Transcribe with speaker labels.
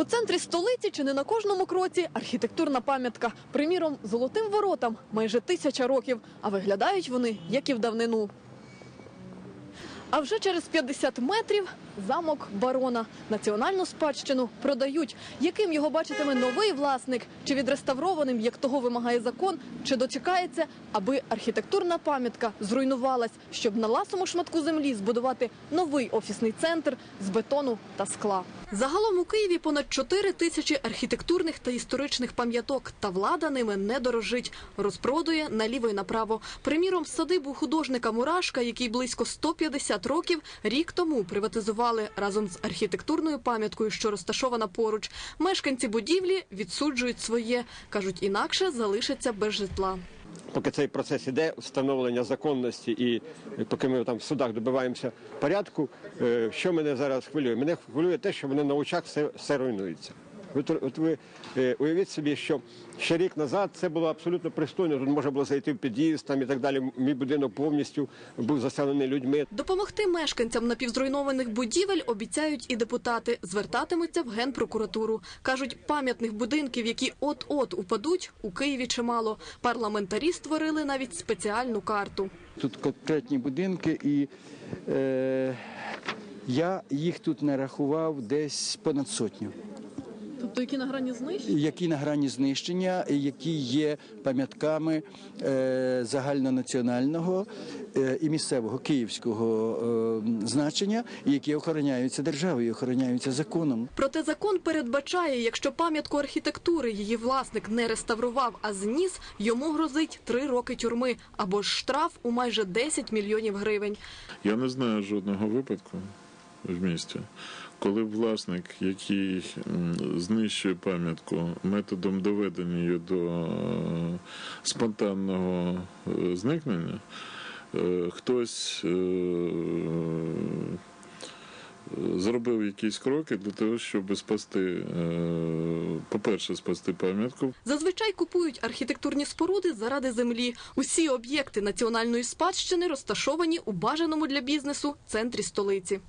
Speaker 1: У центрі столиці чи не на кожному кроці архітектурна пам'ятка. Приміром, золотим воротам майже тисяча років, а виглядають вони як і в давнину. А вже через 50 метрів замок барона. Національну спадщину продають. Яким його бачитиме новий власник? Чи відреставрованим, як того вимагає закон, чи дочекається, аби архітектурна пам'ятка зруйнувалась, щоб на ласому шматку землі збудувати новий офісний центр з бетону та скла. Загалом у Києві понад 4 тисячі архітектурних та історичних пам'яток, та влада ними не дорожить, розпродує наліво й направо. Приміром, садибу художника Мурашка, який близько 150 років, рік тому приватизували разом з архітектурною пам'яткою, що розташована поруч. Мешканці будівлі відсуджують своє, кажуть, інакше залишаться без житла.
Speaker 2: поки цей процес іде, встановлення законності, і поки ми там в судах добиваємося порядку, е, що мене зараз хвилює? Мене хвилює те, що мене на очах все, все руйнується. От, от ви е, уявіть собі, що ще рік назад це було абсолютно пристойно. Тут можна було зайти в під'їзд там і так далі. Мій будинок повністю був заселений людьми.
Speaker 1: Допомогти мешканцям напівзруйнованих будівель обіцяють і депутати. Звертатимуться в генпрокуратуру. Кажуть, пам'ятних будинків, які от-от упадуть, у Києві чимало. Парламентарі створили навіть спеціальну карту.
Speaker 3: Тут конкретні будинки, і е, я їх тут нарахував десь понад сотню,
Speaker 1: Тобто, які на грані знищення?
Speaker 3: які на грані знищення, які є пам'ятками е, загальнонаціонального е, і місцевого київського е, значення, які охороняються державою, охороняються законом.
Speaker 1: Проте закон передбачає, якщо пам'ятку архітектури її власник не реставрував, а зніс, йому грозить три роки тюрми або ж штраф у майже 10 мільйонів гривень.
Speaker 4: Я не знаю жодного випадку в місті, коли власник, який знищує пам'ятку методом доведення її до е, спонтанного е, зникнення, е, хтось зробив якісь кроки для того, щоб спасти, по-перше, спасти пам'ятку,
Speaker 1: Зазвичай купують архітектурні споруди заради землі. Усі об'єкти національної спадщини розташовані у бажаному для бізнесу центрі столиці.